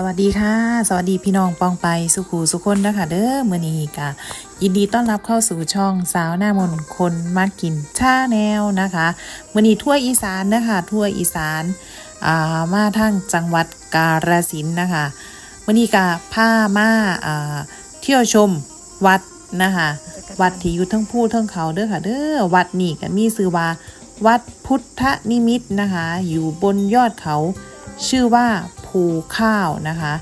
สวัสดีค่ะ สวัสดีพี่น้องปองไปสุขูสุคนนะคะเด้อเมื้อนี้กะยินดีต้อนรับเข้าสู่ช่องสาวหน้ามนคนมากินชาแนวนะคะเมื้อนี้ทั่วอีสานนะคะทั่วอีสานามาทางจังหวัดกาฬสินธุ์นะคะเมื้อนี้กะพามาาเที่ยวชมวัดนะคะวัดที่อยู่ทั้งผู้ทั้งเขาเด้อค่ะเด้อวัดนี่ก็มีชื่อว่าวัดพุทธนิมิตนะคะ อยู่บนยอดเขาชื่อว่า ภูข้าวนะคะ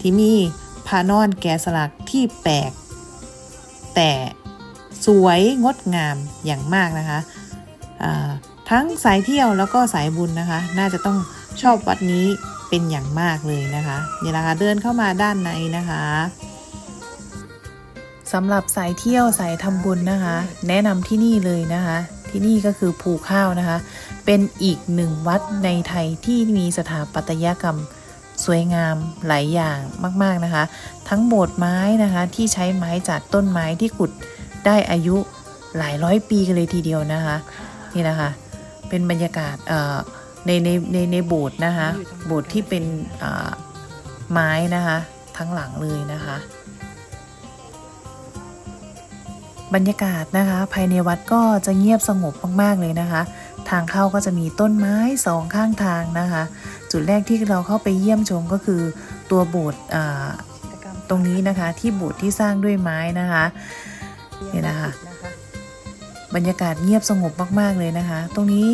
ที่มีพานอนแกะสลักที่แปลก แต่สวยงดงามอย่างมากนะคะทั้งสายเที่ยวแล้วก็สายบุญนะคะ น่าจะต้องชอบวัดนี้เป็นอย่างมากเลยนะคะนี่แหละค่ะเดินเข้ามาด้านในนะคะสำหรับสายเที่ยวสายทำบุญนะคะ แนะนำที่นี่เลยนะคะ ที่นี่ก็คือภูข้าวนะคะ เป็นอีกหนึ่งวัดในไทยที่มีสถาปัตยกรรม สวยงามหลายอย่างมากๆนะคะ ทั้งโบสถ์ไม้นะคะที่ใช้ไม้จากต้นไม้ที่ขุดได้อายุหลายร้อยปีกันเลยทีเดียวนะคะนี่นะคะ เป็นบรรยากาศในในในในโบสถ์นะคะโบสถ์ที่เป็นไม้นะคะทั้งหลังเลยนะคะ บรรยากาศนะคะ ภายในวัดก็จะเงียบสงบมากๆเลยนะคะ ทางเข้าก็จะมีต้นไม้สองข้างทางนะคะ จุดแรกที่เราเข้าไปเยี่ยมชมก็คือตัวโบสถ์ตรงนี้นะคะที่โบสถ์ที่สร้างด้วยไม้นะคะนี่นะคะบรรยากาศเงียบสงบมากๆเลยนะคะ ตรงนี้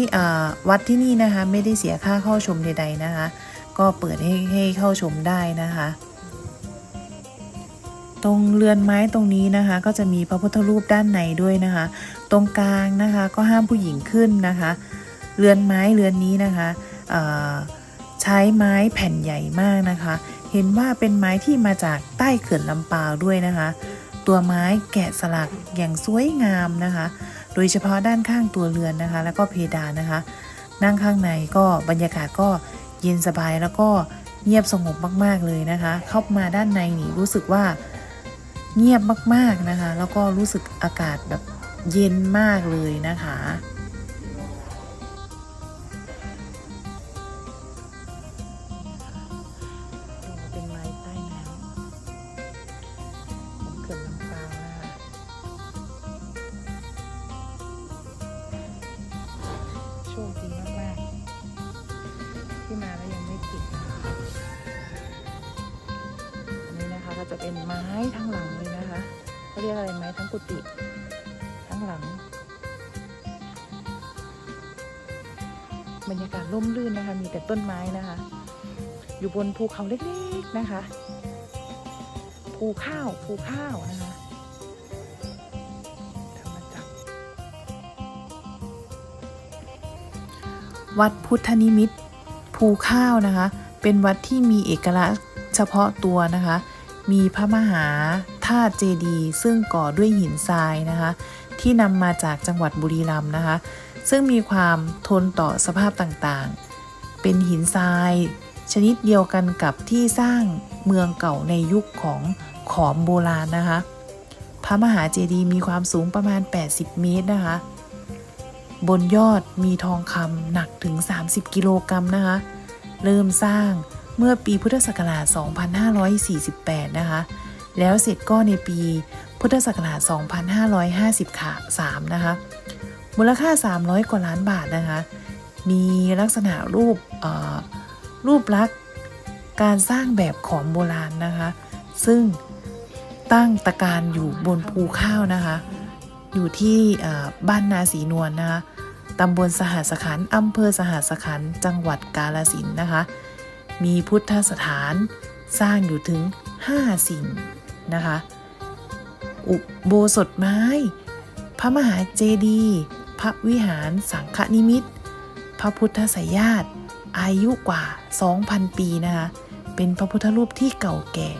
วัดที่นี่นะคะไม่ได้เสียค่าเข้าชมใดๆนะคะ ก็เปิดให้ให้เข้าชมได้นะคะ ตรงเรือนไม้ตรงนี้นะคะ ก็จะมีพระพุทธรูปด้านในด้วยนะคะ ตรงกลางนะคะก็ห้ามผู้หญิงขึ้นนะคะ เรือนไม้เรือนนี้นะคะใช้ไม้แผ่นใหญ่มากนะคะ เห็นว่าเป็นไม้ที่มาจากใต้เขื่อนลำปาวด้วยนะคะ ตัวไม้แกะสลักอย่างสวยงามนะคะ โดยเฉพาะด้านข้างตัวเรือนนะคะ แล้วก็เพดานนะคะ นั่งข้างในก็บรรยากาศก็เย็นสบายแล้วก็เงียบสงบมาก ๆ เลยนะคะ เข้ามาด้านในนี่รู้สึกว่า เงียบมากๆนะคะ แล้วก็รู้สึกอากาศแบบเย็นมากเลยนะคะเป็นไม้ใต้น้ำของเขื่อนลำปาวนะคะโชคดีมาก ๆ ที่มาแล้วยังไม่ติด อันนี้นะคะก็จะเป็นไม้ทั้งหลัง เขาเรียกอะไรไหมทั้งกุฏิทั้งหลัง บรรยากาศร่มรื่นนะคะ มีแต่ต้นไม้นะคะ อยู่บนภูเขาเล็กๆนะคะ ภูข้าวภูข้าวนะคะธรรมจักรวัดพุทธนิมิตภูข้าวนะคะ เป็นวัดที่มีเอกลักษณ์เฉพาะตัวนะคะ มีพระมหา ธาตุเจดีย์ซึ่งก่อด้วยหินทรายนะคะ ที่นำมาจากจังหวัดบุรีรัมย์นะคะ ซึ่งมีความทนต่อสภาพต่างๆ เป็นหินทราย ชนิดเดียวกันกับที่สร้างเมืองเก่าในยุคของขอมโบราณนะคะ พระมหาเจดีย์มีความสูงประมาณ 80 เมตรนะคะ บนยอดมีทองคำหนักถึง 30 กิโลกรัมนะคะ เริ่มสร้างเมื่อปีพุทธศักราช 2548 นะคะ แล้วเสร็จก็ในปีพุทธศักราช 2550ค่ะ3นะคะ มูลค่า 300 กว่าล้านบาทนะคะ มีลักษณะรูปรูปลักษณ์การสร้างแบบขอมโบราณนะคะ ซึ่งตั้งตะการอยู่บนภูข้าวนะคะ อยู่ที่บ้านนาสีนวลนะคะตำบลสหัสขันอำเภอสหัสขันจังหวัดกาฬสินธุ์นะคะ มีพุทธสถานสร้างอยู่ถึง 5 สิ่ง นะคะ อุโบสถไม้ พระมหาเจดีย์พระวิหารสังฆนิมิต พระพุทธสยาตอายุกว่า 2,000 ปีนะคะ เป็นพระพุทธรูปที่เก่าแก่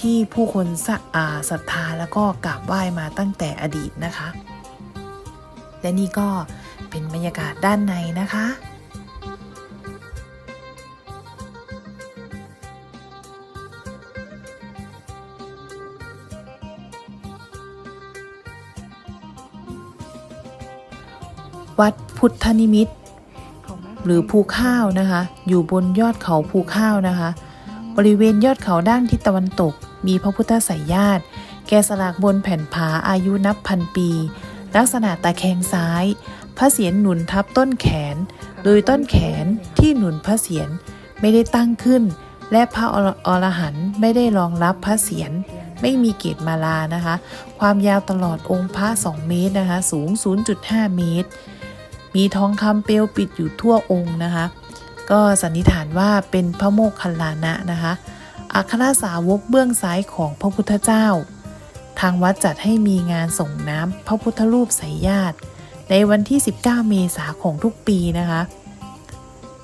ที่ผู้คนสะอาศรัทธาแล้วก็กราบไหว้มาตั้งแต่อดีตนะคะ และนี่ก็เป็นบรรยากาศด้านในนะคะ วัดพุทธนิมิตรหรือภูข้าวนะคะ อยู่บนยอดเขาภูข้าวนะคะ บริเวณยอดเขาด้านทิศตะวันตก มีพระพุทธไสยญาติ แกะสลักบนแผ่นผาอายุนับพันปี ลักษณะตะแคงซ้าย พระเศียรหนุนทับต้นแขน โดยต้นแขนที่หนุนพระเศียรไม่ได้ตั้งขึ้น และพระอรอรหันต์ไม่ได้รองรับพระเศียรไม่มีเกตมาลานะคะ ความยาวตลอดองค์พระ 2 เมตรนะคะ สูง 0.5 เมตร มีทองคำเปลวปิดอยู่ทั่วองค์นะคะ ก็สันนิษฐานว่าเป็นพระโมคคัลลานะนะคะอัครสาวกเบื้องซ้ายของพระพุทธเจ้า ทางวัดจัดให้มีงานส่งน้ำพระพุทธรูปไสยญาติ ในวันที่ 19 เมษาของทุกปีนะคะ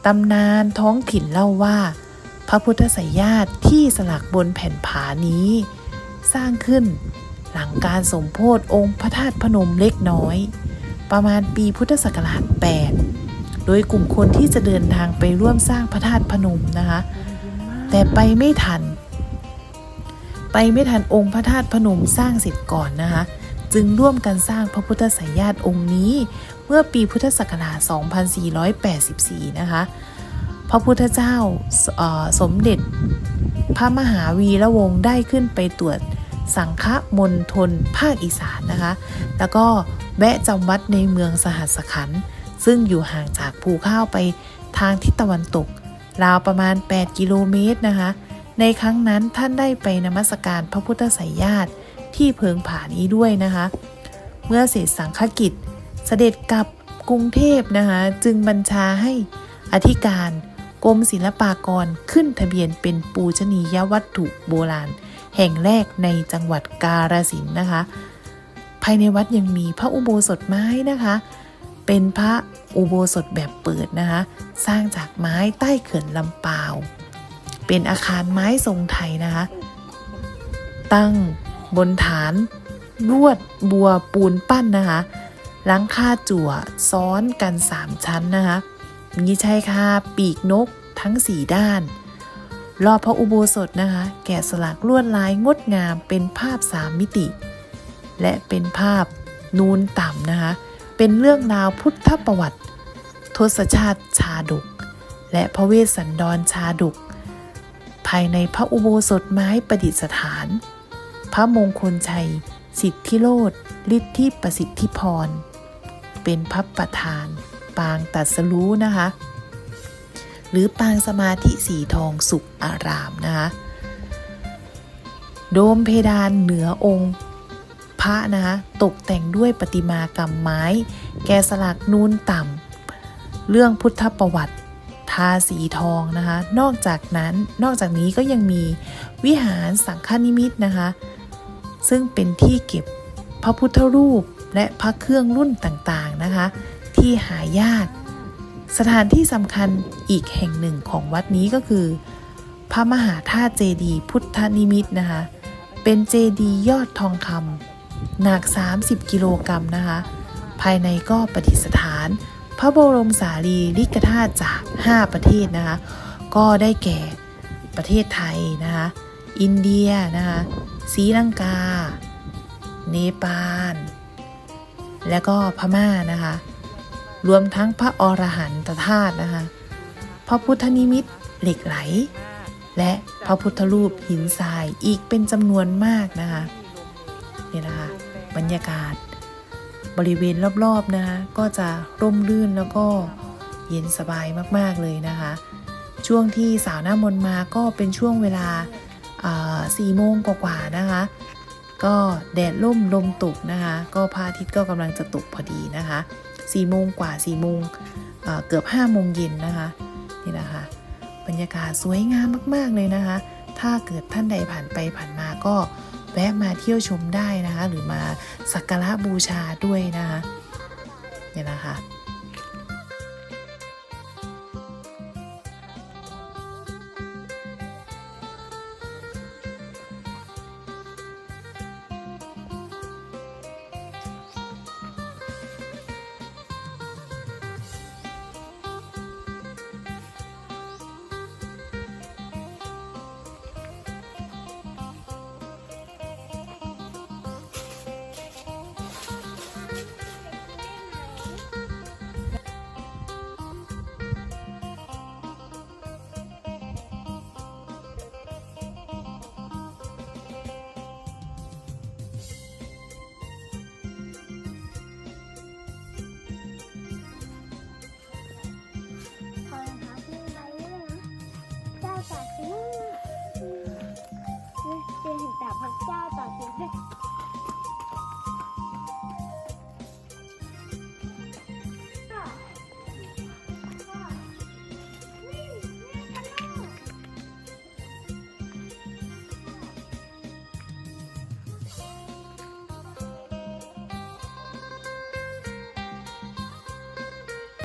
ตำนานท้องถิ่นเล่าว่า พระพุทธไสยญาติที่สลักบนแผ่นผานี้ สร้างขึ้นหลังการสมโพธิองค์พระธาตุพนมเล็กน้อย ประมาณปีพุทธศักราช 8 โดยกลุ่มคนที่จะเดินทางไปร่วมสร้างพระธาตุพนมนะคะ แต่ไปไม่ทัน ไปไม่ทันองค์พระธาตุพนมสร้างเสร็จก่อนนะคะ จึงร่วมกันสร้างพระพุทธไสยญาติองค์นี้ เมื่อปีพุทธศักราช 2484 นะคะ พระพุทธเจ้าสมเด็จพระมหาวีระวงศ์ได้ขึ้นไปตรวจ สังฆมณฑลภาคอีสานนะคะ แล้วก็แวะจำวัดในเมืองสหัสขันธ์ซึ่งอยู่ห่างจากภูข้าวไปทางทิศตะวันตก ราวประมาณ 8 กิโลเมตรนะคะ ในครั้งนั้นท่านได้ไปนมัสการพระพุทธไสยญาติที่เพิงผานี้ด้วยนะคะ เมื่อเสร็จสังฆกิจเสด็จกลับกรุงเทพนะคะจึงบัญชาให้อธิการกรมศิลปากรขึ้นทะเบียนเป็นปูชนียวัตถุโบราณ แห่งแรกในจังหวัดกาฬสินธุ์นะคะ ภายในวัดยังมีพระอุโบสถไม้นะคะ เป็นพระอุโบสถแบบเปิดนะคะ สร้างจากไม้ใต้เขื่อนลำปาว เป็นอาคารไม้ทรงไทยนะคะ ตั้งบนฐานลวดบัวปูนปั้นนะคะหลังคาจั่วซ้อนกัน 3 ชั้นนะคะมีชายคาปีกนกทั้ง 4 ด้าน รอบพระอุโบสถนะคะ แกะสลักลวดลายงดงามเป็นภาพ3มิติ และเป็นภาพนูนต่ำนะคะ เป็นเรื่องราวพุทธประวัติ ทศชาติชาดก และพระเวสสันดรชาดก ภายในพระอุโบสถไม้ประดิษฐาน พระมงคลชัย สิทธิโลดฤทธิประสิทธิพร เป็นพระประธาน ปางตัดสรู้นะคะ หรือปางสมาธิสีทองสุขอารามนะคะโดมเพดานเหนือองค์พระนะคะตกแต่งด้วยประติมากรรมไม้ แกะสลักนูนต่ำเรื่องพุทธประวัติทาสีทองนะคะนอกจากนั้นนอกจากนี้ก็ยังมีวิหารสังฆนิมิตนะคะซึ่งเป็นที่เก็บพระพุทธรูปและพระเครื่องรุ่นต่างๆนะคะที่หายาก สถานที่สำคัญอีกแห่งหนึ่งของวัดนี้ก็คือ พระมหาธาตุเจดีพุทธนิมิตนะคะ เป็นเจดีย์ยอดทองคำหนัก 30 กิโลกรัมนะคะ ภายในก็ประดิษฐาน พระบรมสารีริกธาตุจาก 5 ประเทศนะคะ ก็ได้แก่ประเทศไทยนะคะ อินเดียนะคะศรีลังกา เนปาล และก็พม่านะคะ รวมทั้งพระอรหันตธาตุนะคะ พระพุทธนิมิตเหล็กไหล และพระพุทธรูปหินทรายอีกเป็นจำนวนมากนะคะนี่นะคะ บรรยากาศ บริเวณรอบๆนะคะก็จะร่มรื่นแล้วก็เย็นสบายมากๆเลยนะคะ ช่วงที่สาวหน้ามนต์มาก็เป็นช่วงเวลาสี่โมงกว่าๆนะคะ ก็แดดร่มลมตกนะคะ ก็พระอาทิตย์ก็กำลังจะตกพอดีนะคะ สี่โมงกว่าสี่โมงเกือบห้าโมงเย็นนะคะนี่นะคะ บรรยากาศสวยงามมาก ๆ เลยนะคะ ถ้าเกิดท่านใดผ่านไปผ่านมาก็แวะมาเที่ยวชมได้นะคะ หรือมาสักการะบูชาด้วยนะคะเนี่ยนะคะ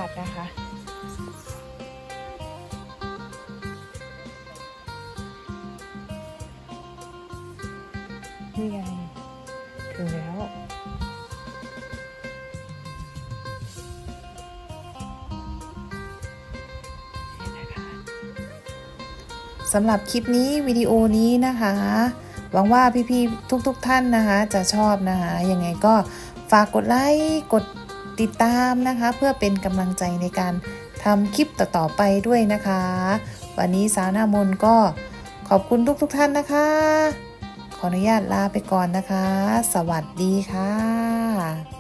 ดนะคะ นี่ไงถึงแล้วสำหรับคลิปนี้วิดีโอนี้นะคะ หวังว่าพี่ๆทุกๆทท่านนะคะ จะชอบนะคะยังไงก็ฝากกดไลค์กดติดตามนะคะ เพื่อเป็นกำลังใจในการทำคลิปต่อๆไปด้วยนะคะ วันนี้สาวนามนก็ขอบคุณทุกๆทท่านนะคะ ขออนุญาตลาไปก่อนนะคะ สวัสดีค่ะ